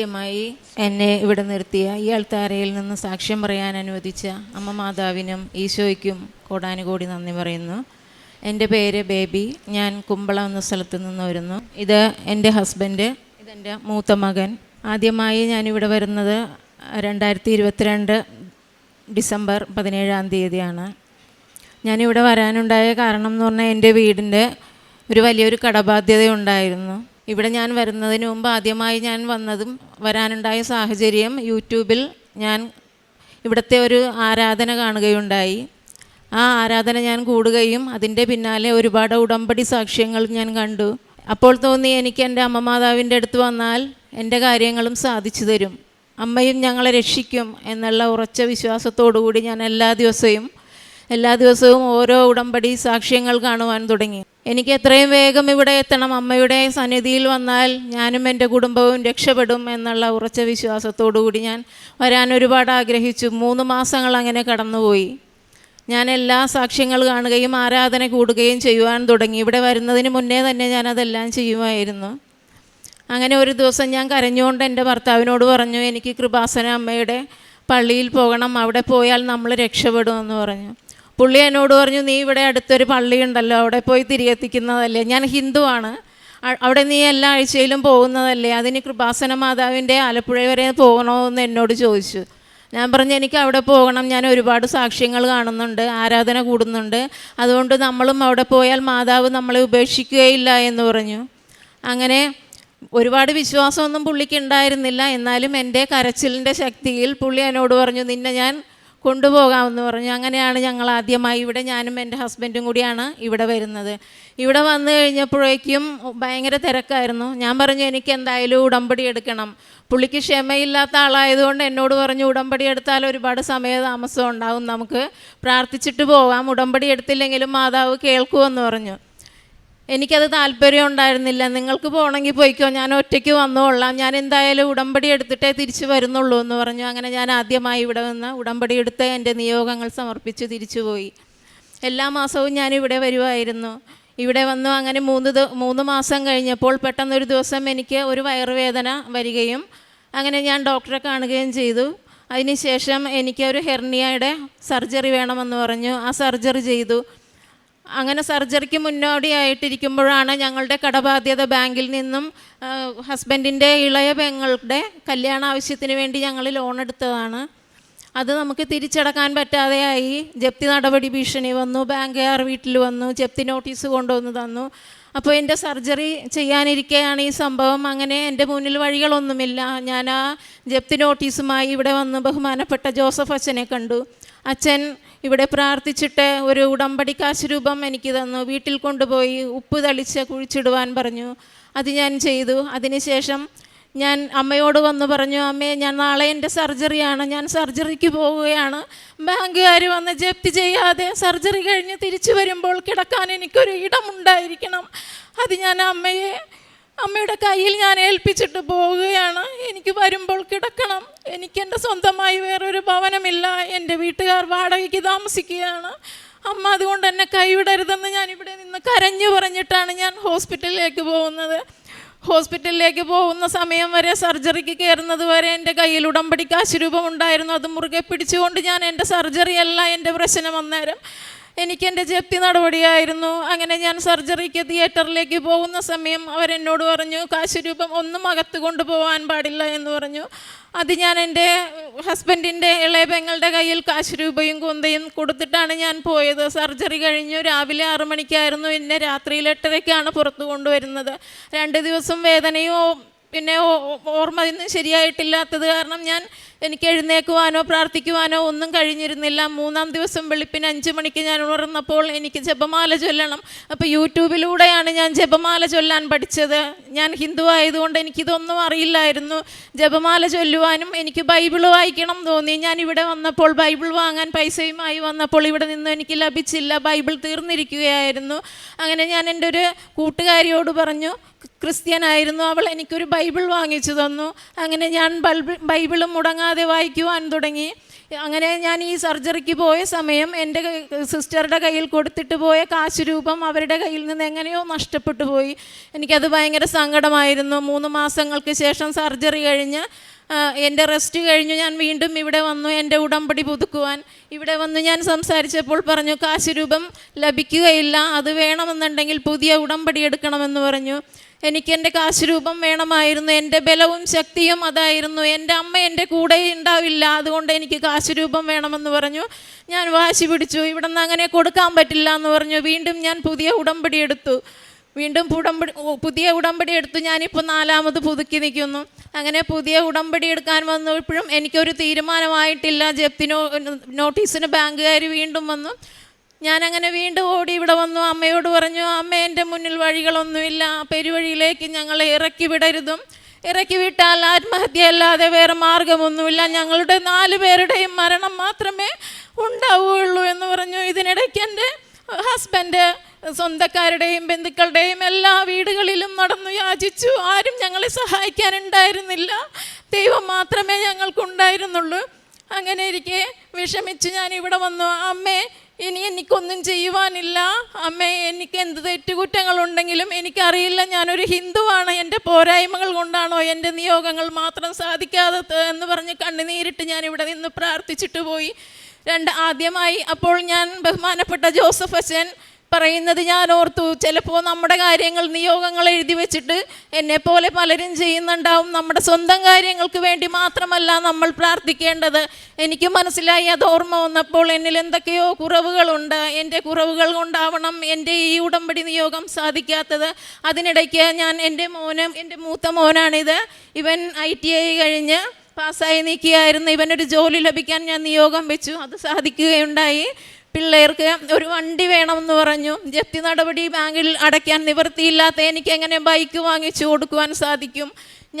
ആദ്യമായി എന്നെ ഇവിടെ നിർത്തിയ ഈ അൾത്താരയിൽ നിന്ന് സാക്ഷ്യം പറയാൻ അനുവദിച്ച അമ്മ മാതാവിനും ഈശോയ്ക്കും കോടാനുകോടി നന്ദി പറയുന്നു. എന്റെ പേര് ബേബി. ഞാൻ കുമ്പളം എന്ന സ്ഥലത്ത് നിന്ന് വരുന്നു. ഇത് എന്റെ ഹസ്ബൻഡ് ഇതെന്റെ മൂത്ത മകൻ. ആദ്യമായി ഞാനിവിടെ വരുന്നത് രണ്ടായിരത്തി ഇരുപത്തിരണ്ട് ഡിസംബർ പതിനേഴാം തീയതിയാണ്. ഞാനിവിടെ വരാനുണ്ടായ കാരണം എന്ന് പറഞ്ഞാൽ എന്റെ വീടിന്റെ ഒരു വലിയൊരു കടബാധ്യത ഉണ്ടായിരുന്നു ഇവിടെ ഞാൻ വരുന്നതിന് മുമ്പ് ആദ്യമായി ഞാൻ വന്നതും വരാനുണ്ടായ സാഹചര്യം യൂട്യൂബിൽ ഞാൻ ഇവിടുത്തെ ഒരു ആരാധന കാണുകയുണ്ടായി. ആ ആരാധന ഞാൻ കൂടുകയും അതിന്റെ പിന്നാലെ ഒരുപാട് ഉടമ്പടി സാക്ഷ്യങ്ങൾ ഞാൻ കണ്ടു. അപ്പോൾ തോന്നി എനിക്ക് എന്റെ അമ്മ മാതാവിന്റെ അടുത്ത് വന്നാൽ എന്റെ കാര്യങ്ങളും സാധിച്ചു തരും. അമ്മയും ഞങ്ങളെ രക്ഷിക്കും എന്നുള്ള ഉറച്ച വിശ്വാസത്തോടു കൂടി ഞാൻ എല്ലാ ദിവസവും എല്ലാ ദിവസവും ഓരോ ഉടമ്പടി സാക്ഷ്യങ്ങൾ കാണുവാൻ തുടങ്ങി. എനിക്ക് എത്രയും വേഗം ഇവിടെ എത്തണം. അമ്മയുടെ സന്നിധിയിൽ വന്നാൽ ഞാനും എന്റെ കുടുംബവും രക്ഷപ്പെടും എന്നുള്ള ഉറച്ച വിശ്വാസത്തോടു കൂടി ഞാൻ വരാൻ ഒരുപാട് ആഗ്രഹിച്ചു. മൂന്ന് മാസങ്ങൾ അങ്ങനെ കടന്നുപോയി. ഞാൻ എല്ലാ സാക്ഷ്യങ്ങൾ കാണുകയും ആരാധന കൂടുകയും ചെയ്യുവാൻ തുടങ്ങി. ഇവിടെ വരുന്നതിന് മുന്നേ തന്നെ ഞാൻ അതെല്ലാം ചെയ്യുമായിരുന്നു. അങ്ങനെ ഒരു ദിവസം ഞാൻ കരഞ്ഞുകൊണ്ട് എന്റെ ഭർത്താവിനോട് പറഞ്ഞു എനിക്ക് കൃപാസന അമ്മയുടെ പള്ളിയിൽ പോകണം. അവിടെ പോയാൽ നമ്മൾ രക്ഷപ്പെടുമെന്ന് പറഞ്ഞു. പുള്ളി എന്നോട് പറഞ്ഞു നീ ഇവിടെ അടുത്തൊരു പള്ളിയുണ്ടല്ലോ അവിടെ പോയി തിരികെത്തിക്കുന്നതല്ലേ ഞാൻ ഹിന്ദുവാണ് അവിടെ നീ എല്ലാ ആഴ്ചയിലും പോകുന്നതല്ലേ? അതിന് കൃപാസന മാതാവിന്റെ ആലപ്പുഴ വരെ പോകണമെന്ന് എന്നോട് ചോദിച്ചു. ഞാൻ പറഞ്ഞു എനിക്ക് അവിടെ പോകണം. ഞാൻ ഒരുപാട് സാക്ഷ്യങ്ങൾ കാണുന്നുണ്ട് ആരാധന കൂടുന്നുണ്ട്. അതുകൊണ്ട് നമ്മളും അവിടെ പോയാൽ മാതാവ് നമ്മളെ ഉപേക്ഷിക്കുകയില്ല എന്ന് പറഞ്ഞു. അങ്ങനെ ഒരുപാട് വിശ്വാസമൊന്നും പുള്ളിക്ക് ഉണ്ടായിരുന്നില്ല. എന്നാലും എന്റെ കരച്ചിലിന്റെ ശക്തിയിൽ പുള്ളി എന്നോട് പറഞ്ഞു നിന്നെ ഞാൻ കൊണ്ടുപോകാമെന്ന് പറഞ്ഞു. അങ്ങനെയാണ് ഞങ്ങൾ ആദ്യമായി ഇവിടെ ഞാനും എന്റെ ഹസ്ബൻഡും കൂടിയാണ് ഇവിടെ വരുന്നത്. ഇവിടെ വന്നു കഴിഞ്ഞപ്പോഴേക്കും ഭയങ്കര തിരക്കായിരുന്നു. ഞാൻ പറഞ്ഞു എനിക്ക് എന്തായാലും ഉടമ്പടി എടുക്കണം. പുള്ളിക്ക് ക്ഷമയില്ലാത്ത ആളായതുകൊണ്ട് എന്നോട് പറഞ്ഞു ഉടമ്പടി എടുത്താൽ ഒരുപാട് സമയതാമസം ഉണ്ടാവും. നമുക്ക് പ്രാർത്ഥിച്ചിട്ട് പോകാം ഉടമ്പടി എടുത്തില്ലെങ്കിലും മാതാവ് കേൾക്കുമെന്ന് പറഞ്ഞു. എനിക്കത് താല്പര്യം ഉണ്ടായിരുന്നില്ല. നിങ്ങൾക്ക് പോകണമെങ്കിൽ പോയിക്കോ. ഞാൻ ഒറ്റയ്ക്ക് വന്നോളാം ഞാൻ എന്തായാലും ഉടമ്പടി എടുത്തിട്ടേ തിരിച്ചു വരുന്നുള്ളൂ എന്ന് പറഞ്ഞു. അങ്ങനെ ഞാൻ ആദ്യമായി ഇവിടെ വന്ന് ഉടമ്പടി എടുത്ത് എന്റെ നിയോഗങ്ങൾ സമർപ്പിച്ച് തിരിച്ചുപോയി എല്ലാ മാസവും ഞാൻ ഇവിടെ വരുമായിരുന്നു ഇവിടെ വന്നു അങ്ങനെ മൂന്ന് മൂന്ന് മാസം കഴിഞ്ഞപ്പോൾ പെട്ടെന്നൊരു ദിവസം എനിക്ക് ഒരു വയറുവേദന വരികയും അങ്ങനെ ഞാൻ ഡോക്ടറെ കാണുകയും ചെയ്തു. അതിനുശേഷം എനിക്ക് ഒരു ഹെർണിയയുടെ സർജറി വേണമെന്ന് പറഞ്ഞു. ആ സർജറി ചെയ്തു. അങ്ങനെ സർജറിക്ക് മുന്നോടിയായിട്ടിരിക്കുമ്പോഴാണ് ഞങ്ങളുടെ കടബാധ്യത ബാങ്കിൽ നിന്നും ഹസ്ബൻഡിന്റെ ഇളയ പെങ്ങളുടെ കല്യാണ ആവശ്യത്തിന് വേണ്ടി ഞങ്ങൾ ലോൺ എടുത്തതാണ്. അത് നമുക്ക് തിരിച്ചടക്കാൻ പറ്റാതെയായി. ജപ്തി നടപടി ഭീഷണി വന്നു ബാങ്കുകാർ വീട്ടിൽ വന്നു ജപ്തി നോട്ടീസ് കൊണ്ടുവന്ന് തന്നു. അപ്പോൾ എന്റെ സർജറി ചെയ്യാനിരിക്കെയാണ് ഈ സംഭവം. അങ്ങനെ എന്റെ മുന്നിൽ വഴികളൊന്നുമില്ല. ഞാൻ ആ ജപ്തി നോട്ടീസുമായി ഇവിടെ വന്ന് ബഹുമാനപ്പെട്ട ജോസഫ് അച്ഛനെ കണ്ടു. അച്ഛൻ ഇവിടെ പ്രാർത്ഥിച്ചിട്ട് ഒരു ഉടമ്പടി കാശ് രൂപം എനിക്ക് തന്നു. വീട്ടിൽ കൊണ്ടുപോയി ഉപ്പ് തളിച്ച് കുഴിച്ചിടുവാൻ പറഞ്ഞു. അത് ഞാൻ ചെയ്തു. അതിനുശേഷം ഞാൻ അമ്മയോട് വന്ന് പറഞ്ഞു അമ്മേ ഞാൻ നാളെ എന്റെ സർജറിയാണ്. ഞാൻ സർജറിക്ക് പോവുകയാണ്. ബാങ്കുകാർ വന്ന് ജപ്തി ചെയ്യാതെ സർജറി കഴിഞ്ഞ് തിരിച്ചു വരുമ്പോൾ കിടക്കാൻ എനിക്കൊരു ഇടമുണ്ടായിരിക്കണം. അത് ഞാൻ അമ്മയെ അമ്മയുടെ കയ്യിൽ ഞാൻ ഏൽപ്പിച്ചിട്ട് പോവുകയാണ്. എനിക്ക് വരുമ്പോൾ കിടക്കണം. എനിക്ക് എന്റെ സ്വന്തമായി വേറൊരു ഭവനമില്ല. എന്റെ വീട്ടുകാർ വാടകയ്ക്ക് താമസിക്കുകയാണ്. അമ്മ അതുകൊണ്ട് എന്നെ കൈവിടരുതെന്ന് ഞാൻ ഇവിടെ നിന്ന് കരഞ്ഞു പറഞ്ഞിട്ടാണ് ഞാൻ ഹോസ്പിറ്റലിലേക്ക് പോകുന്നത്. ഹോസ്പിറ്റലിലേക്ക് പോകുന്ന സമയം വരെ സർജറിക്ക് കയറുന്നത് വരെ എന്റെ കയ്യിൽ ഉടമ്പടി കാശ് രൂപം ഉണ്ടായിരുന്നു അത് മുറുകെ പിടിച്ചുകൊണ്ട് ഞാൻ എന്റെ സർജറിയല്ല എന്റെ പ്രശ്നം അന്നേരം. എനിക്ക് എന്റെ ജപ്തി നടപടിയായിരുന്നു. അങ്ങനെ ഞാൻ സർജറിക്ക് തിയേറ്ററിലേക്ക് പോകുന്ന സമയം അവരെന്നോട് പറഞ്ഞു കാശുരൂപം ഒന്നും അകത്ത് കൊണ്ടുപോകാൻ പാടില്ല എന്ന് പറഞ്ഞു. അത് ഞാൻ എന്റെ ഹസ്ബൻഡിന്റെ ഇളയ പെങ്ങളുടെ കയ്യിൽ കാശുരൂപയും കുന്തയും കൊടുത്തിട്ടാണ് ഞാൻ പോയത്. സർജറി കഴിഞ്ഞു. രാവിലെ ആറു മണിക്കായിരുന്നു എന്നെ രാത്രിയിൽ എട്ടരയ്ക്കാണ് പുറത്തു കൊണ്ടുവരുന്നത്. രണ്ട് ദിവസം വേദനയോ പിന്നെ ഓർമ്മ ഇന്ന് ശരിയായിട്ടില്ലാത്തത് കാരണം ഞാൻ എനിക്ക് എഴുന്നേക്കുവാനോ പ്രാർത്ഥിക്കുവാനോ ഒന്നും കഴിഞ്ഞിരുന്നില്ല. മൂന്നാം ദിവസം വെളുപ്പിന് അഞ്ച് മണിക്ക് ഞാൻ ഉണർന്നപ്പോൾ എനിക്ക് ജപമാല ചൊല്ലണം. അപ്പോൾ യൂട്യൂബിലൂടെയാണ് ഞാൻ ജപമാല ചൊല്ലാൻ പഠിച്ചത്. ഞാൻ ഹിന്ദു ആയതുകൊണ്ട് എനിക്കിതൊന്നും അറിയില്ലായിരുന്നു. ജപമാല ചൊല്ലുവാനും എനിക്ക് ബൈബിൾ വായിക്കണം തോന്നി. ഞാൻ ഇവിടെ വന്നപ്പോൾ ബൈബിൾ വാങ്ങാൻ പൈസയുമായി വന്നപ്പോൾ ഇവിടെ നിന്ന് എനിക്ക് ലഭിച്ചില്ല. ബൈബിൾ തീർന്നിരിക്കുകയായിരുന്നു. അങ്ങനെ ഞാൻ എന്റെ ഒരു കൂട്ടുകാരിയോട് പറഞ്ഞു ക്രിസ്ത്യനായിരുന്നു. അവൾ എനിക്കൊരു ബൈബിൾ വാങ്ങിച്ചു തന്നു. അങ്ങനെ ഞാൻ ബൈബിൾ ബൈബിളും മുടങ്ങാതെ ഇല്ലാതെ വായിക്കുവാൻ തുടങ്ങി. അങ്ങനെ ഞാൻ ഈ സർജറിക്ക് പോയ സമയം എന്റെ സിസ്റ്ററുടെ കയ്യിൽ കൊടുത്തിട്ട് പോയ കാശ് രൂപം അവരുടെ കയ്യിൽ നിന്ന് എങ്ങനെയോ നഷ്ടപ്പെട്ടു പോയി. എനിക്കത് ഭയങ്കര സങ്കടമായിരുന്നു. മൂന്ന് മാസങ്ങൾക്ക് ശേഷം സർജറി കഴിഞ്ഞ് എന്റെ റെസ്റ്റ് കഴിഞ്ഞു ഞാൻ വീണ്ടും ഇവിടെ വന്നു എന്റെ ഉടമ്പടി പുതുക്കുവാൻ. ഇവിടെ വന്ന് ഞാൻ സംസാരിച്ചപ്പോൾ പറഞ്ഞു കാശ് രൂപം ലഭിക്കുകയില്ല. അത് വേണമെന്നുണ്ടെങ്കിൽ പുതിയ ഉടമ്പടി എടുക്കണമെന്ന് പറഞ്ഞു. എനിക്ക് എന്റെ കാശ് രൂപം വേണമായിരുന്നു എന്റെ ബലവും ശക്തിയും അതായിരുന്നു എന്റെ അമ്മ എന്റെ കൂടെ ഉണ്ടാവില്ല അതുകൊണ്ട് എനിക്ക് കാശ് രൂപം വേണമെന്ന് പറഞ്ഞു. ഞാൻ വാശി പിടിച്ചു ഇവിടെ നിന്ന് അങ്ങനെ കൊടുക്കാൻ പറ്റില്ല എന്ന് പറഞ്ഞു. വീണ്ടും ഞാൻ പുതിയ ഉടമ്പടി എടുത്തു. വീണ്ടും ഉടമ്പടി പുതിയ ഉടമ്പടി എടുത്തു. ഞാനിപ്പോൾ നാലാമത് പുതുക്കി നിൽക്കുന്നു. അങ്ങനെ പുതിയ ഉടമ്പടി എടുക്കാൻ വന്നപ്പോഴും എനിക്കൊരു തീരുമാനമായിട്ടില്ല. ജപ്തിനോ നോട്ടീസിന് ബാങ്കുകാർ വീണ്ടും വന്നു. ഞാനങ്ങനെ വീണ്ടും ഓടി ഇവിടെ വന്നു. അമ്മയോട് പറഞ്ഞു അമ്മ എന്റെ മുന്നിൽ വഴികളൊന്നുമില്ല. പെരുവഴിയിലേക്ക് ഞങ്ങളെ ഇറക്കി വിടരുതും. ഇറക്കി വിട്ടാൽ ആത്മഹത്യ അല്ലാതെ വേറെ മാർഗമൊന്നുമില്ല. ഞങ്ങളുടെ നാല് പേരുടെയും മരണം മാത്രമേ ഉണ്ടാവുകയുള്ളൂ എന്ന് പറഞ്ഞു. ഇതിനിടയ്ക്ക് എന്റെ ഹസ്ബൻഡ് സ്വന്തക്കാരുടെയും ബന്ധുക്കളുടെയും എല്ലാ വീടുകളിലും നടന്നു യാചിച്ചു. ആരും ഞങ്ങളെ സഹായിക്കാനുണ്ടായിരുന്നില്ല. ദൈവം മാത്രമേ ഞങ്ങൾക്കുണ്ടായിരുന്നുള്ളൂ. അങ്ങനെ ഇരിക്കെ വിഷമിച്ച് ഞാൻ ഇവിടെ വന്നു. അമ്മേ ഇനി എനിക്കൊന്നും ചെയ്യുവാനില്ല. അമ്മേ എനിക്ക് എന്ത് തെറ്റുകുറ്റങ്ങളുണ്ടെങ്കിലും എനിക്കറിയില്ല. ഞാനൊരു ഹിന്ദുവാണ്. എന്റെ പോരായ്മകൾ കൊണ്ടാണോ എന്റെ നിയോഗങ്ങൾ മാത്രം സാധിക്കാതെ എന്ന് പറഞ്ഞ് കണ്ണുനീരിട്ട് ഞാൻ ഇവിടെ നിന്ന് പ്രാർത്ഥിച്ചിട്ട് പോയി. രണ്ട് ആദ്യമായി അപ്പോൾ ഞാൻ ബഹുമാനപ്പെട്ട ജോസഫ് അച്ഛൻ പറയുന്നത് ഞാൻ ഓർത്തു. ചിലപ്പോൾ നമ്മുടെ കാര്യങ്ങൾ നിയോഗങ്ങൾ എഴുതി വെച്ചിട്ട് എന്നെപ്പോലെ പലരും ചെയ്യുന്നുണ്ടാവും. നമ്മുടെ സ്വന്തം കാര്യങ്ങൾക്ക് വേണ്ടി മാത്രമല്ല നമ്മൾ പ്രാർത്ഥിക്കേണ്ടത്. എനിക്ക് മനസ്സിലായി അത് ഓർമ്മ വന്നപ്പോൾ എന്നിൽ എന്തൊക്കെയോ കുറവുകളുണ്ട്. എന്റെ കുറവുകൾ കൊണ്ടാവണം എന്റെ ഈ ഉടമ്പടി നിയോഗം സാധിക്കാത്തത്. അതിനിടയ്ക്ക് ഞാൻ എന്റെ മോനും എന്റെ മൂത്ത മോനാണിത്. ഇവൻ ഐ ടി ഐ കഴിഞ്ഞ് പാസ്സായി നീക്കിയായിരുന്നു. ഇവനൊരു ജോലി ലഭിക്കാൻ ഞാൻ നിയോഗം വെച്ചു. അത് സാധിക്കുകയുണ്ടായി. പിള്ളേർക്ക് ഒരു വണ്ടി വേണമെന്ന് പറഞ്ഞു. ജപ്തി നടപടി ബാങ്കിൽ അടയ്ക്കാൻ നിവൃത്തിയില്ലാത്ത എനിക്ക് എങ്ങനെ ബൈക്ക് വാങ്ങിച്ചു കൊടുക്കുവാൻ സാധിക്കും?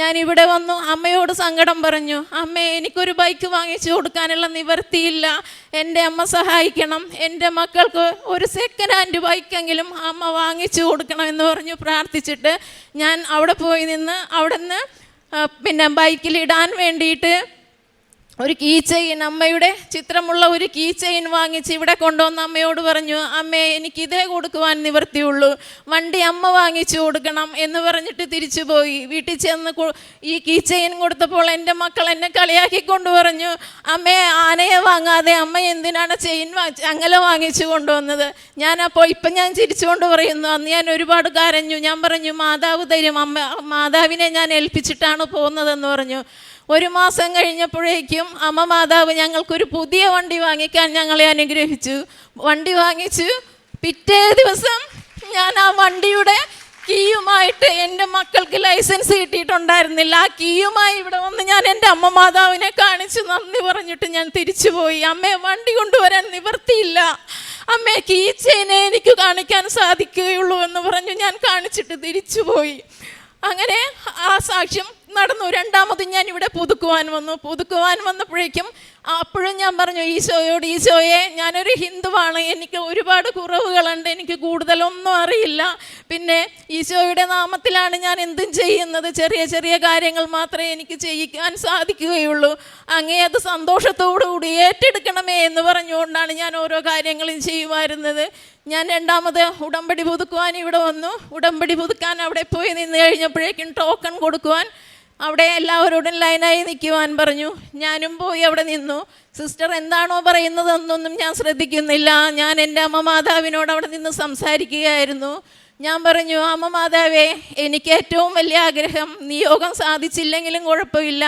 ഞാൻ ഇവിടെ വന്നു അമ്മയോട് സങ്കടം പറഞ്ഞു. അമ്മേ എനിക്കൊരു ബൈക്ക് വാങ്ങിച്ചു കൊടുക്കാനുള്ള നിവൃത്തിയില്ല. എന്റെ അമ്മ സഹായിക്കണം. എന്റെ മക്കൾക്ക് ഒരു സെക്കൻഡ് ഹാൻഡ് ബൈക്കെങ്കിലും അമ്മ വാങ്ങിച്ചു കൊടുക്കണം എന്ന് പറഞ്ഞു പ്രാർത്ഥിച്ചിട്ട് ഞാൻ അവിടെ പോയി നിന്ന് അവിടെ നിന്ന് പിന്നെ ബൈക്കിൽ ഇടാൻ വേണ്ടിയിട്ട് ഒരു കീ ചെയിൻ അമ്മയുടെ ചിത്രമുള്ള ഒരു കീ ചെയിൻ വാങ്ങിച്ച് ഇവിടെ കൊണ്ടുവന്ന് അമ്മയോട് പറഞ്ഞു അമ്മേ എനിക്ക് ഇതേ കൊടുക്കുവാൻ നിവർത്തിയുള്ളൂ വണ്ടി അമ്മ വാങ്ങിച്ചു കൊടുക്കണം എന്ന് പറഞ്ഞിട്ട് തിരിച്ചു പോയി. വീട്ടിൽ ചെന്ന് ഈ കീ ചെയിൻ കൊടുത്തപ്പോൾ എന്റെ മക്കൾ എന്നെ കളിയാക്കി കളിയാക്കിക്കൊണ്ട് പറഞ്ഞു അമ്മേ ആനയെ വാങ്ങാതെ അമ്മ എന്തിനാണ് ചെയിൻ വാങ്ങി അങ്ങനെ വാങ്ങിച്ചു കൊണ്ടുവന്നത്? ഞാൻ അപ്പോൾ ഇപ്പം ഞാൻ ചിരിച്ചുകൊണ്ട് പറയുന്നു അന്ന് ഞാൻ ഒരുപാട് കരഞ്ഞു. ഞാൻ പറഞ്ഞു മാതാവ് തരും അമ്മ മാതാവിനെ ഞാൻ ഏൽപ്പിച്ചിട്ടാണ് പോകുന്നതെന്ന് പറഞ്ഞു. ഒരു മാസം കഴിഞ്ഞപ്പോഴേക്കും അമ്മ മാതാവ് ഞങ്ങൾക്കൊരു പുതിയ വണ്ടി വാങ്ങിക്കാൻ ഞങ്ങളെ അനുഗ്രഹിച്ചു. വണ്ടി വാങ്ങിച്ചു പിറ്റേ ദിവസം ഞാൻ ആ വണ്ടിയുടെ കീയുമായിട്ട് എന്റെ മക്കൾക്ക് ലൈസൻസ് കിട്ടിയിട്ടുണ്ടായിരുന്നില്ല. ആ കീയുമായി ഇവിടെ വന്ന് ഞാൻ എന്റെ അമ്മ മാതാവിനെ കാണിച്ച് നന്ദി പറഞ്ഞിട്ട് ഞാൻ തിരിച്ചു പോയി അമ്മയെ വണ്ടി കൊണ്ടുവരാൻ നിവർത്തിയില്ല അമ്മയെ കീ ചെയിനെ എനിക്ക് കാണിക്കാൻ സാധിക്കുകയുള്ളൂ എന്ന് പറഞ്ഞു ഞാൻ കാണിച്ചിട്ട് തിരിച്ചു പോയി അങ്ങനെ ആ സാക്ഷ്യം നടന്നു. രണ്ടാമത് ഞാൻ ഇവിടെ പുതുക്കുവാൻ വന്നു. പുതുക്കുവാൻ വന്നപ്പോഴേക്കും അപ്പോഴും ഞാൻ പറഞ്ഞു ഈശോയോട് ഈശോയെ ഞാനൊരു ഹിന്ദുവാണ്. എനിക്ക് ഒരുപാട് കുറവുകളുണ്ട്. എനിക്ക് കൂടുതലൊന്നും അറിയില്ല. പിന്നെ ഈശോയുടെ നാമത്തിലാണ് ഞാൻ എന്തും ചെയ്യുന്നത്. ചെറിയ ചെറിയ കാര്യങ്ങൾ മാത്രമേ എനിക്ക് ചെയ്യിക്കാൻ സാധിക്കുകയുള്ളൂ. അങ്ങേ അത് സന്തോഷത്തോടു കൂടി ഏറ്റെടുക്കണമേ എന്ന് പറഞ്ഞുകൊണ്ടാണ് ഞാൻ ഓരോ കാര്യങ്ങളും ചെയ്യുമായിരുന്നത് ഞാൻ രണ്ടാമത് ഉടമ്പടി പുതുക്കുവാൻ ഇവിടെ വന്നു. ഉടമ്പടി പുതുക്കാൻ അവിടെ പോയി നിന്ന് കഴിഞ്ഞപ്പോഴേക്കും ടോക്കൺ കൊടുക്കുവാൻ അവിടെ എല്ലാവരോടും ലൈനായി നിൽക്കുവാൻ പറഞ്ഞു. ഞാനും പോയി അവിടെ നിന്നു. സിസ്റ്റർ എന്താണോ പറയുന്നതെന്നൊന്നും ഞാൻ ശ്രദ്ധിക്കുന്നില്ല. ഞാൻ എന്റെ അമ്മ മാതാവിനോട് അവിടെ നിന്ന് സംസാരിക്കുകയായിരുന്നു. ഞാൻ പറഞ്ഞു അമ്മ മാതാവേ എനിക്ക് ഏറ്റവും വലിയ ആഗ്രഹം നിയോഗം സാധിച്ചില്ലെങ്കിലും കുഴപ്പമില്ല.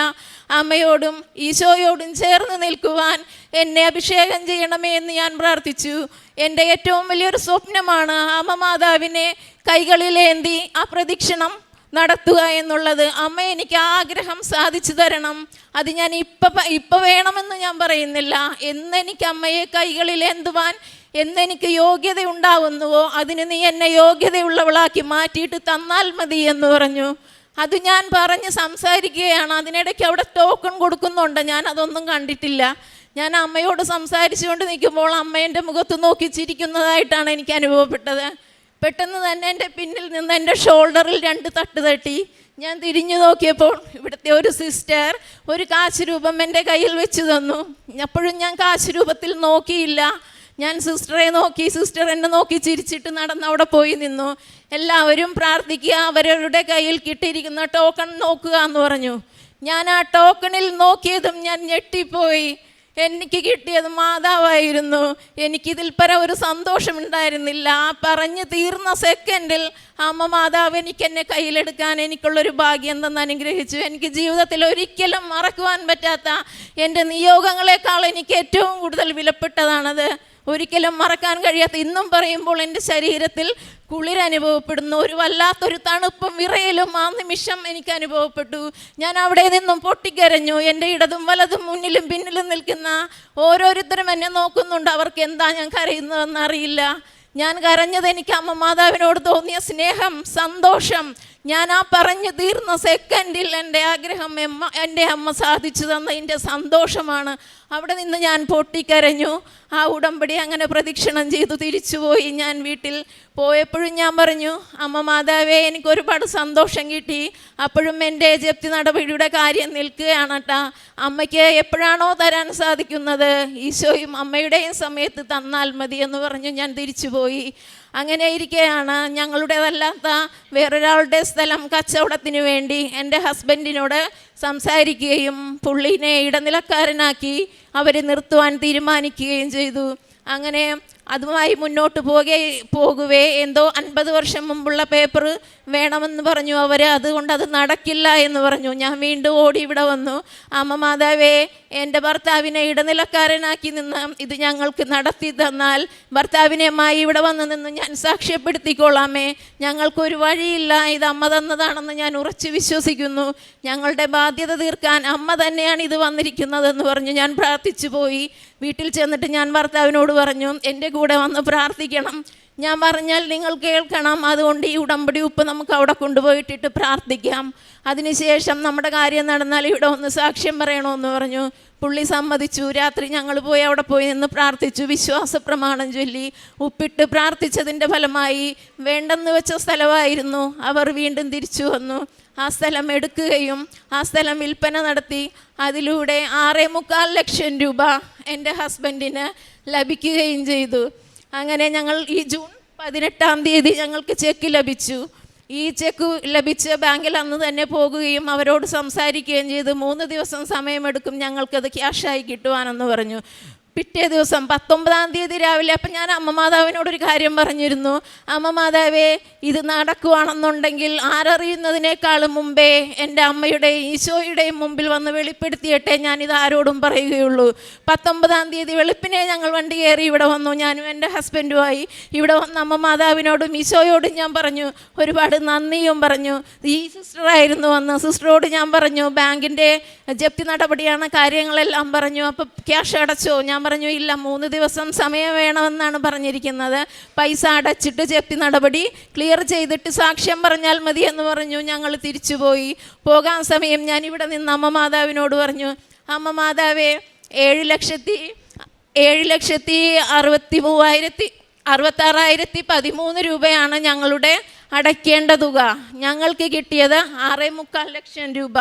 അമ്മയോടും ഈശോയോടും ചേർന്ന് നിൽക്കുവാൻ എന്നെ അഭിഷേകം ചെയ്യണമേ എന്ന് ഞാൻ പ്രാർത്ഥിച്ചു. എന്റെ ഏറ്റവും വലിയൊരു സ്വപ്നമാണ് അമ്മ മാതാവിനെ കൈകളിലേന്തി ആ പ്രദക്ഷിണം നടത്തുക എന്നുള്ളത് അമ്മ എനിക്ക് ആഗ്രഹം സാധിച്ചു തരണം. അത് ഞാൻ ഇപ്പം ഇപ്പം വേണമെന്ന് ഞാൻ പറയുന്നില്ല. എന്നെനിക്ക് അമ്മയെ കൈകളിൽ എന്തുവാൻ എന്നെനിക്ക് യോഗ്യത ഉണ്ടാവുന്നുവോ അതിന് നീ എന്നെ യോഗ്യതയുള്ളവളാക്കി മാറ്റിയിട്ട് തന്നാൽ മതി എന്ന് പറഞ്ഞു. അത് ഞാൻ പറഞ്ഞ് സംസാരിക്കുകയാണ്. അതിനിടയ്ക്ക് അവിടെ ടോക്കൺ കൊടുക്കുന്നുണ്ട്. ഞാൻ അതൊന്നും കണ്ടിട്ടില്ല. ഞാൻ അമ്മയോട് സംസാരിച്ചുകൊണ്ട് നിൽക്കുമ്പോൾ അമ്മേന്റെ മുഖത്ത് നോക്കി ചിരിക്കുന്നതായിട്ടാണ് എനിക്ക് അനുഭവപ്പെട്ടത്. പെട്ടെന്ന് തന്നെ എന്റെ പിന്നിൽ നിന്ന് എന്റെ ഷോൾഡറിൽ രണ്ട് തട്ട് തട്ടി. ഞാൻ തിരിഞ്ഞു നോക്കിയപ്പോൾ ഇവിടുത്തെ ഒരു സിസ്റ്റർ ഒരു കാശ് രൂപം എന്റെ കയ്യിൽ വെച്ച് തന്നു. അപ്പോഴും ഞാൻ കാശ് രൂപത്തിൽ നോക്കിയില്ല. ഞാൻ സിസ്റ്ററെ നോക്കി സിസ്റ്റർ എന്നെ നോക്കി ചിരിച്ചിട്ട് നടന്ന് അവിടെ പോയി നിന്നു. എല്ലാവരും പ്രാർത്ഥിക്കുക അവരുടെ കയ്യിൽ കിട്ടിയിരിക്കുന്ന ടോക്കൺ നോക്കുക എന്ന് പറഞ്ഞു. ഞാൻ ആ ടോക്കണിൽ നോക്കിയതും ഞാൻ ഞെട്ടിപ്പോയി. എനിക്ക് കിട്ടിയത് മാതാവായിരുന്നു. എനിക്കിതിൽ പര ഒരു സന്തോഷമുണ്ടായിരുന്നില്ല. ആ പറഞ്ഞു തീർന്ന സെക്കൻഡിൽ അമ്മ മാതാവ് എനിക്ക് എന്നെ കയ്യിലെടുക്കാൻ എനിക്കുള്ളൊരു ഭാഗ്യം എന്തെന്ന് അനുഗ്രഹിച്ചു. എനിക്ക് ജീവിതത്തിൽ ഒരിക്കലും മറക്കുവാൻ പറ്റാത്ത എന്റെ നിയോഗങ്ങളെക്കാൾ എനിക്ക് ഏറ്റവും കൂടുതൽ വിലപ്പെട്ടതാണത്. ഒരിക്കലും മറക്കാൻ കഴിയാത്ത ഇന്നും പറയുമ്പോൾ എന്റെ ശരീരത്തിൽ കുളിരനുഭവപ്പെടുന്നു ഒരു വല്ലാത്തൊരു തണുപ്പും വിറയലും ആ നിമിഷം എനിക്ക് അനുഭവപ്പെട്ടു. ഞാൻ അവിടെ നിന്നും പൊട്ടിക്കരഞ്ഞു. എന്റെ ഇടതും വലതും മുന്നിലും പിന്നിലും നിൽക്കുന്ന ഓരോരുത്തരും എന്നെ നോക്കുന്നുണ്ട്. അവർക്ക് എന്താ ഞാൻ കരയുന്നതെന്ന് അറിയില്ല. ഞാൻ കരഞ്ഞത് എനിക്ക് അമ്മ മാതാവിനോട് തോന്നിയ സ്നേഹം സന്തോഷം ഞാൻ ആ പറഞ്ഞു തീർന്ന സെക്കൻഡിൽ എന്റെ ആഗ്രഹം എമ്മ എന്റെ അമ്മ സാധിച്ചു തന്നതിന്റെ സന്തോഷമാണ്. അവിടെ നിന്ന് ഞാൻ പൊട്ടിക്കരഞ്ഞു. ആ ഉടമ്പടി അങ്ങനെ പ്രദക്ഷിണം ചെയ്തു തിരിച്ചുപോയി ഞാൻ വീട്ടിൽ പോയപ്പോഴും ഞാൻ പറഞ്ഞു അമ്മ മാതാവേ എനിക്ക് ഒരുപാട് സന്തോഷം കിട്ടി. അപ്പോഴും എന്റെ ജപ്തി നടപടിയുടെ കാര്യം നിൽക്കുകയാണ് കേട്ടാ അമ്മയ്ക്ക് എപ്പോഴാണോ തരാൻ സാധിക്കുന്നത്? ഈശോയും അമ്മയുടെയും സമയത്ത് തന്നാൽ മതി എന്ന് പറഞ്ഞു ഞാൻ തിരിച്ചുപോയി അങ്ങനെ ഇരിക്കുകയാണ് ഞങ്ങളുടേതല്ലാത്ത വേറൊരാളുടെ സ്ഥലം കച്ചവടത്തിന് വേണ്ടി എന്റെ ഹസ്ബൻഡിനോട് സംസാരിക്കുകയും പുള്ളിനെ ഇടനിലക്കാരനാക്കി അവർ നിർത്തുവാൻ തീരുമാനിക്കുകയും ചെയ്തു. അങ്ങനെ അതുമായി മുന്നോട്ട് പോകേ പോകുവേ. എന്തോ അൻപത് വർഷം മുമ്പുള്ള പേപ്പർ വേണമെന്ന് പറഞ്ഞു അവർ അതുകൊണ്ട് അത് നടക്കില്ല എന്ന് പറഞ്ഞു. ഞാൻ വീണ്ടും ഓടി ഇവിടെ വന്നു. അമ്മ മാതാവേ എന്റെ ഭർത്താവിനെ ഇടനിലക്കാരനാക്കി നിന്ന് ഇത് ഞങ്ങൾക്ക് നടത്തി തന്നാൽ ഭർത്താവിനെ അമ്മായി ഇവിടെ വന്ന് നിന്ന് ഞാൻ സാക്ഷ്യപ്പെടുത്തിക്കോളാമേ. ഞങ്ങൾക്കൊരു വഴിയില്ല. ഇത് അമ്മ തന്നതാണെന്ന് ഞാൻ ഉറച്ചു വിശ്വസിക്കുന്നു. ഞങ്ങളുടെ ബാധ്യത തീർക്കാൻ അമ്മ തന്നെയാണ് ഇത് വന്നിരിക്കുന്നതെന്ന് പറഞ്ഞു ഞാൻ പ്രാർത്ഥിച്ചു പോയി വീട്ടിൽ ചെന്നിട്ട് ഞാൻ ഭർത്താവിനോട് പറഞ്ഞു എന്റെ കൂടെ വന്ന് പ്രാർത്ഥിക്കണം. ഞാൻ പറഞ്ഞാൽ നിങ്ങൾ കേൾക്കണം. അതുകൊണ്ട് ഈ ഉടമ്പടി ഉപ്പ് നമുക്ക് അവിടെ കൊണ്ടുപോയിട്ടിട്ട് പ്രാർത്ഥിക്കാം. അതിനുശേഷം നമ്മുടെ കാര്യം നടന്നാൽ ഇവിടെ ഒന്ന് സാക്ഷ്യം പറയണമെന്ന് പറഞ്ഞു. പുള്ളി സമ്മതിച്ചു. രാത്രി ഞങ്ങൾ പോയി അവിടെ പോയി നിന്ന് പ്രാർത്ഥിച്ചു. വിശ്വാസ പ്രമാണം ചൊല്ലി ഉപ്പിട്ട് പ്രാർത്ഥിച്ചതിന്റെ ഫലമായി വേണ്ടെന്ന് വെച്ച സ്ഥലമായിരുന്നു. അവർ വീണ്ടും തിരിച്ചു വന്നു. ആ സ്ഥലം എടുക്കുകയും ആ സ്ഥലം വിൽപ്പന നടത്തി. അതിലൂടെ ആറേ മുക്കാൽ ലക്ഷം രൂപ എന്റെ ഹസ്ബൻഡിന് ലഭിക്കുകയും ചെയ്തു. അങ്ങനെ ഞങ്ങൾ ഈ ജൂൺ പതിനെട്ടാം തീയതി ഞങ്ങൾക്ക് ചെക്ക് ലഭിച്ചു. ഈ ചെക്ക് ലഭിച്ച ബാങ്കിൽ അന്ന് തന്നെ പോകുകയും അവരോട് സംസാരിക്കുകയും ചെയ്ത്. മൂന്ന് ദിവസം സമയമെടുക്കും ഞങ്ങൾക്കത് ക്യാഷായി കിട്ടുവാനെന്ന് പറഞ്ഞു. പിറ്റേ ദിവസം പത്തൊമ്പതാം തീയതി രാവിലെ അപ്പം ഞാൻ അമ്മ മാതാവിനോടൊരു കാര്യം പറഞ്ഞിരുന്നു. അമ്മ മാതാവേ ഇത് നടക്കുവാണെന്നുണ്ടെങ്കിൽ ആരറിയുന്നതിനേക്കാളും മുമ്പേ എന്റെ അമ്മയുടെയും ഈശോയുടെയും മുമ്പിൽ വന്ന് വെളിപ്പെടുത്തിയിട്ടേ ഞാനിത് ആരോടും പറയുകയുള്ളൂ. പത്തൊമ്പതാം തീയതി വെളുപ്പിനെ ഞങ്ങൾ വണ്ടി കയറി ഇവിടെ വന്നു. ഞാനും എന്റെ ഹസ്ബൻഡുമായി ഇവിടെ വന്ന അമ്മ മാതാവിനോടും ഈശോയോടും ഞാൻ പറഞ്ഞു. ഒരുപാട് നന്ദിയും പറഞ്ഞു. ഈ സിസ്റ്ററായിരുന്നു വന്ന് സിസ്റ്ററോട് ഞാൻ പറഞ്ഞു ബാങ്കിന്റെ ജപ്തി നടപടിയാണ് കാര്യങ്ങളെല്ലാം പറഞ്ഞു. അപ്പോൾ ക്യാഷ് അടച്ചോ? ഞാൻ പറഞ്ഞു ഇല്ല മൂന്ന് ദിവസം സമയം വേണമെന്നാണ് പറഞ്ഞിരിക്കുന്നത്. പൈസ അടച്ചിട്ട് ജപ്തി നടപടി ക്ലിയർ ചെയ്തിട്ട് സാക്ഷ്യം പറഞ്ഞാൽ മതി എന്ന് പറഞ്ഞു. ഞങ്ങൾ തിരിച്ചുപോയി. പോകാൻ സമയം ഞാൻ ഇവിടെ നിന്ന് അമ്മ മാതാവിനോട് പറഞ്ഞു അമ്മ മാതാവേ ഏഴ് ലക്ഷത്തി ഏഴ് ലക്ഷത്തി അറുപത്തി മൂവായിരത്തി അറുപത്താറായിരത്തി പതിമൂന്ന് രൂപയാണ് ഞങ്ങളുടെ അടയ്ക്കേണ്ട തുക. ഞങ്ങൾക്ക് കിട്ടിയത് ആറേ മുക്കാൽ ലക്ഷം രൂപ.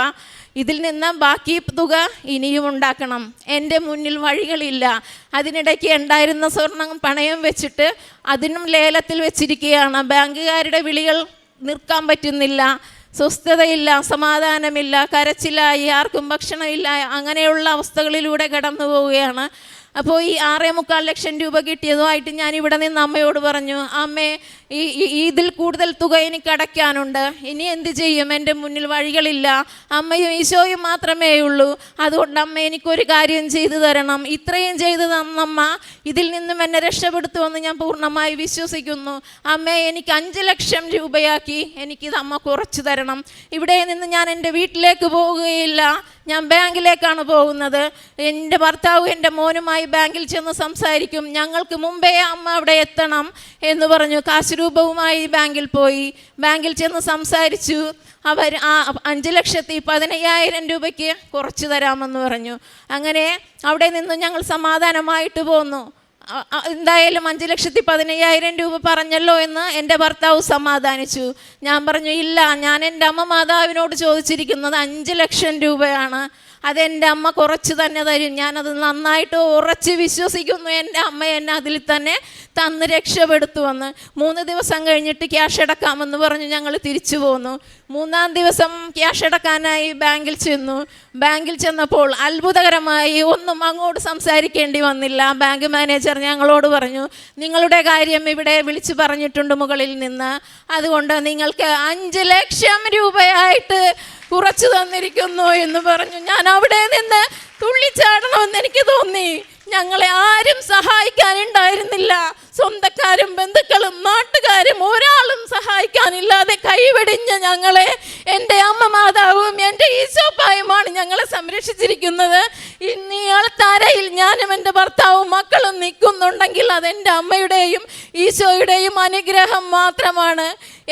ഇതിൽ നിന്ന് ബാക്കി തുക ഇനിയും ഉണ്ടാക്കണം. എന്റെ മുന്നിൽ വഴികളില്ല. അതിനിടയ്ക്ക് ഉണ്ടായിരുന്ന സ്വർണം പണയം വെച്ചിട്ട് അതിനും ലേലത്തിൽ വെച്ചിരിക്കുകയാണ്. ബാങ്കുകാരുടെ വിളികൾ നിൽക്കാൻ പറ്റുന്നില്ല. സ്വസ്ഥതയില്ല സമാധാനമില്ല കരച്ചിലായി ആർക്കും ഭക്ഷണമില്ല അങ്ങനെയുള്ള അവസ്ഥകളിലൂടെ കടന്നു പോവുകയാണ്. അപ്പോൾ ഈ ആറേ മുക്കാൽ ലക്ഷം രൂപ കിട്ടിയതുമായിട്ട് ഞാൻ ഇവിടെ നിന്ന് അമ്മയോട് പറഞ്ഞു അമ്മേ ഈ ഇതിൽ കൂടുതൽ തുക എനിക്ക് അടയ്ക്കാനുണ്ട്. ഇനി എന്ത് ചെയ്യും? എന്റെ മുന്നിൽ വഴികളില്ല. അമ്മയും ഈശോയും മാത്രമേ ഉള്ളൂ. അതുകൊണ്ട് അമ്മ എനിക്കൊരു കാര്യം ചെയ്തു തരണം. ഇത്രയും ചെയ്തു തന്നമ്മ ഇതിൽ നിന്നും എന്നെ രക്ഷപ്പെടുത്തുമെന്ന് ഞാൻ പൂർണമായി വിശ്വസിക്കുന്നു. അമ്മ എനിക്ക് അഞ്ച് ലക്ഷം രൂപയാക്കി എനിക്കിത് അമ്മ കുറച്ചു തരണം. ഇവിടെ നിന്ന് ഞാൻ എന്റെ വീട്ടിലേക്ക് പോവുകയില്ല. ഞാൻ ബാങ്കിലേക്കാണ് പോകുന്നത്. എന്റെ ഭർത്താവ് എന്റെ മോനുമായി ബാങ്കിൽ ചെന്ന് സംസാരിക്കും. ഞങ്ങൾക്ക് മുമ്പേ അമ്മ അവിടെ എത്തണം എന്ന് പറഞ്ഞു. കാശ് രൂപവുമായി ബാങ്കിൽ പോയി. ബാങ്കിൽ ചെന്ന് സംസാരിച്ചു. അവർ ആ അഞ്ച് ലക്ഷത്തി പതിനയ്യായിരം രൂപയ്ക്ക് കുറച്ച് തരാമെന്ന് പറഞ്ഞു. അങ്ങനെ അവിടെ നിന്ന് ഞങ്ങൾ സമാധാനമായിട്ട് പോന്നു. എന്തായാലും അഞ്ച് ലക്ഷത്തി പതിനയ്യായിരം രൂപ പറഞ്ഞല്ലോ എന്ന് എന്റെ ഭർത്താവ് സമാധാനിച്ചു. ഞാൻ പറഞ്ഞു ഇല്ല ഞാൻ എന്റെ അമ്മ മാതാവിനോട് ചോദിച്ചിരിക്കുന്നത് അഞ്ച് ലക്ഷം രൂപയാണ്. അതെന്റെ അമ്മ കുറച്ച് തന്നെ തരും. ഞാനത് നന്നായിട്ട് ഉറച്ച് വിശ്വസിക്കുന്നു. എന്റെ അമ്മ എന്നെ അതിൽ തന്നെ തന്ന് രക്ഷപ്പെടുത്തുവന്ന്. മൂന്ന് ദിവസം കഴിഞ്ഞിട്ട് ക്യാഷ് അടക്കാമെന്ന് പറഞ്ഞ് ഞങ്ങൾ തിരിച്ചു പോന്നു. മൂന്നാം ദിവസം ക്യാഷ് അടക്കാനായി ബാങ്കിൽ ചെന്നു. ബാങ്കിൽ ചെന്നപ്പോൾ അത്ഭുതകരമായി ഒന്നും അങ്ങോട്ട് സംസാരിക്കേണ്ടി വന്നില്ല. ബാങ്ക് മാനേജർ ഞങ്ങളോട് പറഞ്ഞു നിങ്ങളുടെ കാര്യം ഇവിടെ വിളിച്ചു പറഞ്ഞിട്ടുണ്ട് മുകളിൽ നിന്ന്. അതുകൊണ്ട് നിങ്ങൾക്ക് അഞ്ച് ലക്ഷം രൂപയായിട്ട് കുറച്ചു തന്നിരിക്കുന്നു എന്ന് പറഞ്ഞു. ഞാൻ അവിടെ നിന്ന് തുള്ളിച്ചാടണമെന്ന് എനിക്ക് തോന്നി. ഞങ്ങളെ ആരും സഹായിക്കാനുണ്ടായിരുന്നില്ല. സ്വന്തക്കാരും ബന്ധുക്കളും നാട്ടുകാരും ഒരാളും സഹായിക്കാനില്ലാതെ കൈവെടിഞ്ഞ ഞങ്ങളെ എന്റെ അമ്മ മാതാവും എന്റെ ഈശോപ്പായുമാണ് ഞങ്ങളെ സംരക്ഷിച്ചിരിക്കുന്നത്. ഇന്ന് ഈ ഞാനും എന്റെ ഭർത്താവും മക്കളും നിൽക്കുന്നുണ്ടെങ്കിൽ അതെന്റെ അമ്മയുടെയും ഈശോയുടെയും അനുഗ്രഹം മാത്രമാണ്.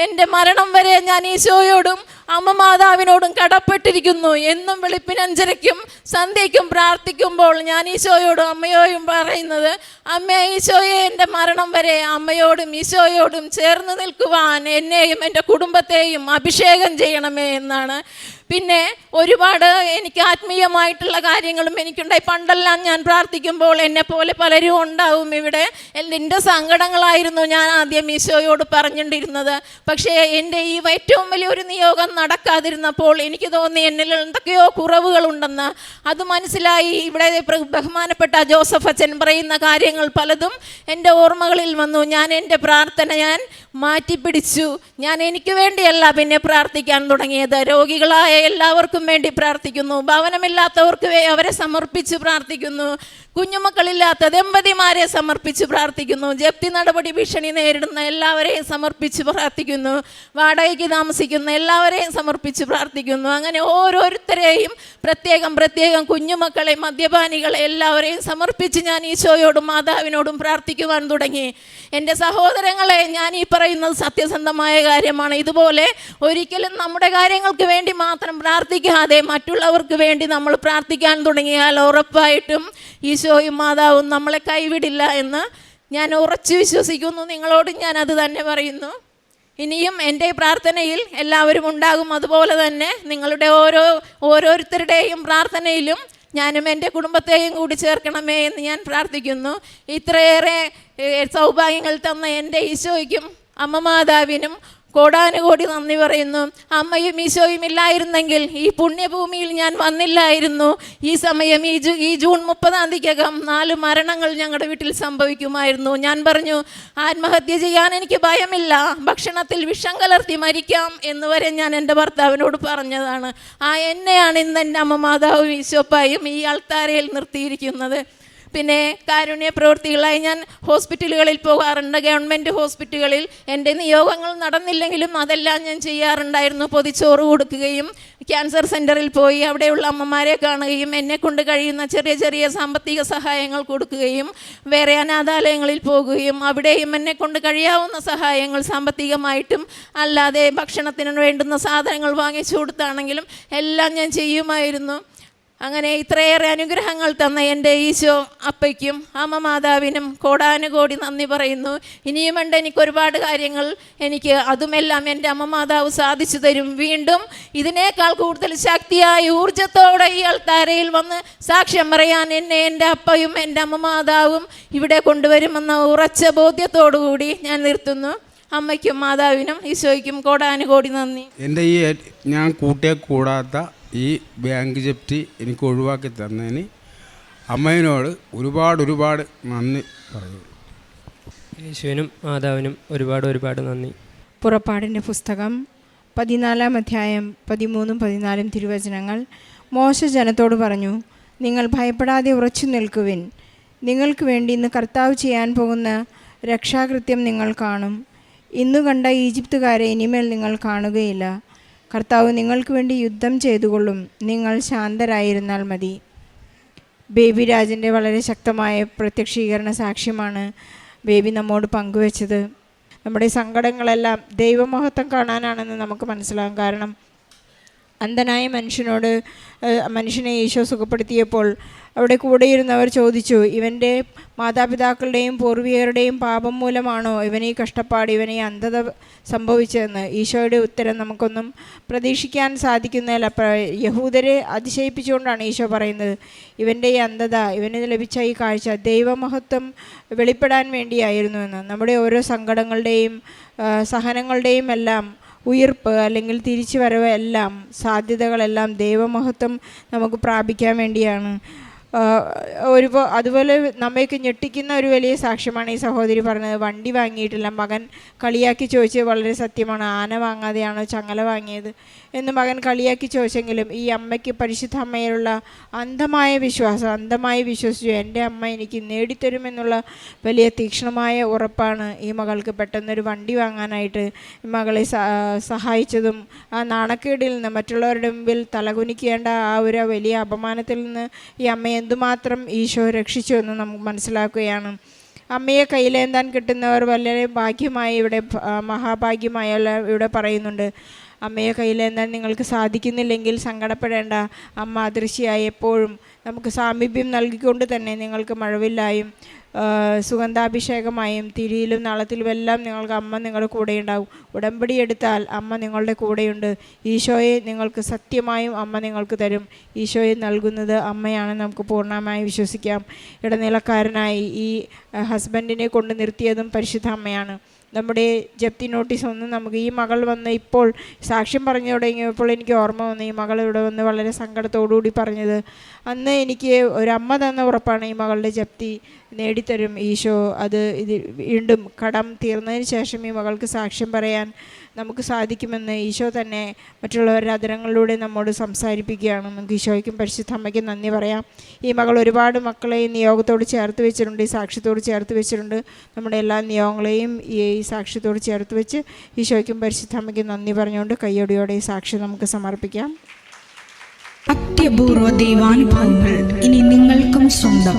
എന്റെ മരണം വരെ ഞാൻ ഈശോയോടും അമ്മ മാതാവിനോടും കടപ്പെട്ടിരിക്കുന്നു. എന്നും വെളുപ്പിനഞ്ചരയ്ക്കും സന്ധ്യയ്ക്കും പ്രാർത്ഥിക്കുമ്പോൾ ഞാൻ ഈശോയോടും അമ്മയോയും പറയുന്നത് അമ്മ ഈശോയെ എന്റെ മരണം വരെ അമ്മയോടും ഈശോയോടും ചേർന്ന് നിൽക്കുവാൻ എന്നെയും എന്റെ കുടുംബത്തെയും അഭിഷേകം ചെയ്യണമേ എന്നാണ്. പിന്നെ ഒരുപാട് എനിക്ക് ആത്മീയമായിട്ടുള്ള കാര്യങ്ങളും എനിക്കുണ്ടായി. പണ്ടെല്ലാം ഞാൻ പ്രാർത്ഥിക്കുമ്പോൾ എന്നെ പോലെ പലരും ഉണ്ടാവും ഇവിടെ. എന്റെ സങ്കടങ്ങളായിരുന്നു ഞാൻ ആദ്യം ഈശോയോട് പറഞ്ഞിട്ടിരുന്നത് പക്ഷേ എന്റെ ഈ ഏറ്റവും വലിയൊരു നിയോഗം നടക്കാതിരുന്നപ്പോൾ എനിക്ക് തോന്നി എന്നിൽ എന്തൊക്കെയോ കുറവുകളുണ്ടെന്ന്. അത് മനസ്സിലായി. ഇവിടെ ബഹുമാനപ്പെട്ട ജോസഫ് അച്ഛൻ പറയുന്ന കാര്യങ്ങൾ പലതും എന്റെ ഓർമ്മകളിൽ വന്നു. ഞാൻ എന്റെ പ്രാർത്ഥന ഞാൻ മാറ്റിപ്പിടിച്ചു. ഞാൻ എനിക്ക് വേണ്ടിയല്ല പിന്നെ പ്രാർത്ഥിക്കാൻ തുടങ്ങിയത്. രോഗികളായ എല്ലാവർക്കും വേണ്ടി പ്രാർത്ഥിക്കുന്നു. ഭവനമില്ലാത്തവർക്ക് അവരെ സമർപ്പിച്ച് പ്രാർത്ഥിക്കുന്നു. കുഞ്ഞുമക്കളില്ലാത്ത ദമ്പതിമാരെ സമർപ്പിച്ച് പ്രാർത്ഥിക്കുന്നു. ജപ്തി നടപടി ഭീഷണി നേരിടുന്ന എല്ലാവരെയും സമർപ്പിച്ച് പ്രാർത്ഥിക്കുന്നു. വാടകയ്ക്ക് താമസിക്കുന്ന എല്ലാവരെയും സമർപ്പിച്ച് പ്രാർത്ഥിക്കുന്നു. അങ്ങനെ ഓരോരുത്തരെയും പ്രത്യേകം പ്രത്യേകം കുഞ്ഞുമക്കളെ മദ്യപാനികളെ എല്ലാവരെയും സമർപ്പിച്ച് ഞാൻ ഈശോയോടും മാതാവിനോടും പ്രാർത്ഥിക്കുവാൻ തുടങ്ങി. എന്റെ സഹോദരങ്ങളെ ഞാൻ ഈ പറയുന്നത് സത്യസന്ധമായ കാര്യമാണ്. ഇതുപോലെ ഒരിക്കലും നമ്മുടെ കാര്യങ്ങൾക്ക് വേണ്ടി മാത്രം പ്രാർത്ഥിക്കാതെ മറ്റുള്ളവർക്ക് വേണ്ടി നമ്മൾ പ്രാർത്ഥിക്കാൻ തുടങ്ങിയാൽ ഉറപ്പായിട്ടും ഈശോയും മാതാവും നമ്മളെ കൈവിടില്ല എന്ന് ഞാൻ ഉറച്ചു വിശ്വസിക്കുന്നു. നിങ്ങളോട് ഞാൻ അത് തന്നെ പറയുന്നു. ഇനിയും എന്റെ പ്രാർത്ഥനയിൽ എല്ലാവരും ഉണ്ടാകും. അതുപോലെ തന്നെ നിങ്ങളുടെ ഓരോ ഓരോരുത്തരുടെയും പ്രാർത്ഥനയിലും ഞാനും എന്റെ കുടുംബത്തെയും കൂടി ചേർക്കണമേ എന്ന് ഞാൻ പ്രാർത്ഥിക്കുന്നു. ഇത്രയേറെ സൗഭാഗ്യങ്ങൾ തന്ന എന്റെ ഈശോയ്ക്കും അമ്മ മാതാവിനും കോടാനുകോടി നന്ദി പറയുന്നു. അമ്മയും ഈശോയും ഇല്ലായിരുന്നെങ്കിൽ ഈ പുണ്യഭൂമിയിൽ ഞാൻ വന്നില്ലായിരുന്നു. ഈ സമയം ഈ ജൂ ഈ ജൂൺ മുപ്പതാം തീയതിക്കകം നാല് മരണങ്ങൾ ഞങ്ങളുടെ വീട്ടിൽ സംഭവിക്കുമായിരുന്നു. ഞാൻ പറഞ്ഞു ആത്മഹത്യ ചെയ്യാൻ എനിക്ക് ഭയമില്ല. ഭക്ഷണത്തിൽ വിഷം കലർത്തി മരിക്കാം എന്ന് വരെ ഞാൻ എന്റെ ഭർത്താവിനോട് പറഞ്ഞതാണ്. ആ എന്നെയാണ് ഇന്ന് എന്റെ അമ്മ മാതാവും ഈശോപ്പായും ഈ ആൾത്താരയിൽ നിർത്തിയിരിക്കുന്നത്. പിന്നെ കാരുണ്യ പ്രവൃത്തികളായി ഞാൻ ഹോസ്പിറ്റലുകളിൽ പോകാറുണ്ട്. ഗവൺമെന്റ് ഹോസ്പിറ്റലുകളിൽ എന്റെ നിയോഗങ്ങൾ നടന്നില്ലെങ്കിലും അതെല്ലാം ഞാൻ ചെയ്യാറുണ്ടായിരുന്നു. പൊതിച്ചോറ് കൊടുക്കുകയും ക്യാൻസർ സെന്ററിൽ പോയി അവിടെയുള്ള അമ്മമാരെ കാണുകയും എന്നെ കൊണ്ട് കഴിയുന്ന ചെറിയ ചെറിയ സാമ്പത്തിക സഹായങ്ങൾ കൊടുക്കുകയും വേറെ അനാഥാലയങ്ങളിൽ പോകുകയും അവിടെയും എന്നെ കൊണ്ട് കഴിയാവുന്ന സഹായങ്ങൾ സാമ്പത്തികമായിട്ടും അല്ലാതെ ഭക്ഷണത്തിന് വേണ്ടുന്ന സാധനങ്ങൾ വാങ്ങിച്ചു കൊടുത്താണെങ്കിലും എല്ലാം ഞാൻ ചെയ്യുമായിരുന്നു. അങ്ങനെ ഇത്രയേറെ അനുഗ്രഹങ്ങൾ തന്ന എന്റെ ഈശോ അപ്പയ്ക്കും അമ്മ മാതാവിനും കോടാനുകോടി നന്ദി പറയുന്നു. ഇനിയും ഉണ്ട് എനിക്ക് ഒരുപാട് കാര്യങ്ങൾ എനിക്ക് അതുമെല്ലാം എന്റെ അമ്മ മാതാവ് സാധിച്ചു തരും. വീണ്ടും ഇതിനേക്കാൾ കൂടുതൽ ശക്തിയായി ഊർജത്തോടെ ഈ അൾത്താരയിൽ വന്ന് സാക്ഷ്യം പറയാൻ എന്നെ എന്റെ അപ്പയും എന്റെ അമ്മ മാതാവും ഇവിടെ കൊണ്ടുവരുമെന്ന ഉറച്ച ബോധ്യത്തോടു കൂടി ഞാൻ നിർത്തുന്നു. അമ്മയ്ക്കും മാതാവിനും ഈശോയ്ക്കും കോടാനുകോടി നന്ദി. എന്റെ ഈ ഞാൻ കൂട്ടിയെ കൂടാത്ത ഈ ബാങ്ക് ജപ്തി എനിക്ക് ഒഴിവാക്കി തന്നതിന് അമ്മയോട് ഒരുപാട് ഒരുപാട് നന്ദി പറയുന്നു. യേശുവിനും മാതാവിനും ഒരുപാട് ഒരുപാട് നന്ദി. പുറപ്പാടിന്റെ പുസ്തകം പതിനാലാം അധ്യായം പതിമൂന്നും പതിനാലും തിരുവചനങ്ങൾ മോശ ജനത്തോട് പറഞ്ഞു നിങ്ങൾ ഭയപ്പെടാതെ ഉറച്ചു നിൽക്കുവിൻ. നിങ്ങൾക്ക് വേണ്ടി ഇന്ന് കർത്താവ് ചെയ്യാൻ പോകുന്ന രക്ഷാകൃത്യം നിങ്ങൾ കാണും. ഇന്നു കണ്ട ഈജിപ്തുകാരെ ഇനിമേൽ നിങ്ങൾ കാണുകയില്ല. കർത്താവ് നിങ്ങൾക്ക് വേണ്ടി യുദ്ധം ചെയ്തുകൊള്ളും. നിങ്ങൾ ശാന്തരായിരുന്നാൽ മതി. ബേബി രാജന്റെ വളരെ ശക്തമായ പ്രത്യക്ഷീകരണ സാക്ഷ്യമാണ് ബേബി നമ്മോട് പങ്കുവച്ചത്. നമ്മുടെ സങ്കടങ്ങളെല്ലാം ദൈവമഹത്വം കാണാനാണെന്ന് നമുക്ക് മനസ്സിലാകും. കാരണം അന്ധനായ മനുഷ്യനോട് മനുഷ്യനെ ഈശോ സുഖപ്പെടുത്തിയപ്പോൾ അവിടെ കൂടെയിരുന്നവർ ചോദിച്ചു ഇവന്റെ മാതാപിതാക്കളുടെയും പൂർവികരുടെയും പാപം മൂലമാണോ ഇവനെ ഈ കഷ്ടപ്പാട് ഇവനെ അന്ധത സംഭവിച്ചതെന്ന്? ഈശോയുടെ ഉത്തരം നമുക്കൊന്നും പ്രതീക്ഷിക്കാൻ സാധിക്കുന്നതല്ല. യഹൂദരെ അതിശയിപ്പിച്ചുകൊണ്ടാണ് ഈശോ പറയുന്നത് ഇവന്റെ ഈ അന്ധത ഇവന് ലഭിച്ച ഈ കാഴ്ച ദൈവമഹത്വം വെളിപ്പെടാൻ വേണ്ടിയായിരുന്നു എന്ന്. നമ്മുടെ ഓരോ സങ്കടങ്ങളുടെയും സഹനങ്ങളുടെയും എല്ലാം ഉയിർപ്പ് അല്ലെങ്കിൽ തിരിച്ചു വരവ് എല്ലാം സാധ്യതകളെല്ലാം ദൈവമഹത്വം നമുക്ക് പ്രാപിക്കാൻ വേണ്ടിയാണ്. ഒരു അതുപോലെ നമ്മയൊക്കെ ഞെട്ടിക്കുന്ന ഒരു വലിയ സാക്ഷ്യമാണ് ഈ സഹോദരി പറഞ്ഞത്. വണ്ടി വാങ്ങിയിട്ടില്ല. മകൻ കളിയാക്കി ചോദിച്ചത് വളരെ സത്യമാണ്. ആന വാങ്ങാതെയാണോ ചങ്ങല വാങ്ങിയത്? എന്ന് മകൻ കളിയാക്കി ചോദിച്ചെങ്കിലും ഈ അമ്മയ്ക്ക് പരിശുദ്ധ അമ്മയിലുള്ള അന്ധമായ വിശ്വാസം അന്ധമായി വിശ്വസിച്ചു എന്റെ അമ്മ എനിക്ക് നേടിത്തരുമെന്നുള്ള വലിയ തീക്ഷ്ണമായ ഉറപ്പാണ് ഈ മകൾക്ക് പെട്ടെന്നൊരു വണ്ടി വാങ്ങാനായിട്ട് മകളെ സഹായിച്ചതും ആ നാണക്കേടിൽ നിന്ന് മറ്റുള്ളവരുടെ മുമ്പിൽ തലകുനിക്കേണ്ട ആ ഒരു വലിയ അപമാനത്തിൽ നിന്ന് ഈ അമ്മ എന്തുമാത്രം ഈശോ രക്ഷിച്ചു എന്ന് നമുക്ക് മനസ്സിലാക്കുകയാണ്. അമ്മയെ കയ്യിലേന്താൻ കിട്ടുന്നവർ വളരെ ഭാഗ്യമായി ഇവിടെ ഭ- ഇവിടെ പറയുന്നുണ്ട്. അമ്മയെ കയ്യിലേന്താൻ നിങ്ങൾക്ക് സാധിക്കുന്നില്ലെങ്കിൽ സങ്കടപ്പെടേണ്ട. അമ്മ അദൃശ്യയായി എപ്പോഴും നമുക്ക് സാമീപ്യം നൽകിക്കൊണ്ട് തന്നെ നിങ്ങൾക്ക് മഴവില്ലായും സുഗന്ധാഭിഷേകമായും തിരിയിലും നാളത്തിലുമെല്ലാം നിങ്ങൾക്ക് അമ്മ നിങ്ങളുടെ കൂടെ ഉണ്ടാവും. ഉടമ്പടി എടുത്താൽ അമ്മ നിങ്ങളുടെ കൂടെയുണ്ട് ഈശോയെ നിങ്ങൾക്ക് സത്യമായും അമ്മ നിങ്ങൾക്ക് തരും. ഈശോയെ നൽകുന്നത് അമ്മയാണ്. നമുക്ക് പൂർണമായി വിശ്വസിക്കാം. ഇടനിലക്കാരനായി ഈ ഹസ്ബൻഡിനെ കൊണ്ട് നിർത്തിയതും പരിശുദ്ധ അമ്മയാണ്. നമ്മുടെ ജപ്തി നോട്ടീസ് ഒന്നും നമുക്ക് ഈ മകൾ വന്ന് ഇപ്പോൾ സാക്ഷ്യം പറഞ്ഞു തുടങ്ങിയപ്പോൾ എനിക്ക് ഓർമ്മ വന്നു. ഈ മകൾ ഇവിടെ വന്ന് വളരെ സങ്കടത്തോടുകൂടി പറഞ്ഞത് അന്ന് എനിക്ക് ഒരമ്മ തന്ന ഉറപ്പാണ് ഈ മകളുടെ ജപ്തി നേടിത്തരും ഈശോ. അത് ഇത് വീണ്ടും കടം തീർന്നതിന് ശേഷം ഈ മകൾക്ക് സാക്ഷ്യം പറയാൻ നമുക്ക് സാധിക്കുമെന്ന് ഈശോ തന്നെ മറ്റുള്ളവരുടെ അതിരങ്ങളിലൂടെ നമ്മോട് സംസാരിപ്പിക്കുകയാണ്. നമുക്ക് ഈശോയ്ക്കും പരിശുദ്ധ അമ്മയ്ക്കും നന്ദി പറയാം. ഈ മകൾ ഒരുപാട് മക്കളെ ഈ നിയോഗത്തോട് ചേർത്ത് വെച്ചിട്ടുണ്ട് ഈ സാക്ഷ്യത്തോട് ചേർത്ത് വെച്ചിട്ടുണ്ട്. നമ്മുടെ എല്ലാ നിയോഗങ്ങളെയും ഈ ഈ സാക്ഷ്യത്തോട് ചേർത്ത് വെച്ച് ഈശോയ്ക്കും പരിശുദ്ധ അമ്മയ്ക്കും നന്ദി പറഞ്ഞുകൊണ്ട് കയ്യൊടിയോടെ ഈ സാക്ഷി നമുക്ക് സമർപ്പിക്കാം. അത്യപൂർവ ദൈവാനുഭവങ്ങൾ ഇനി നിങ്ങൾക്കും സ്വന്തം.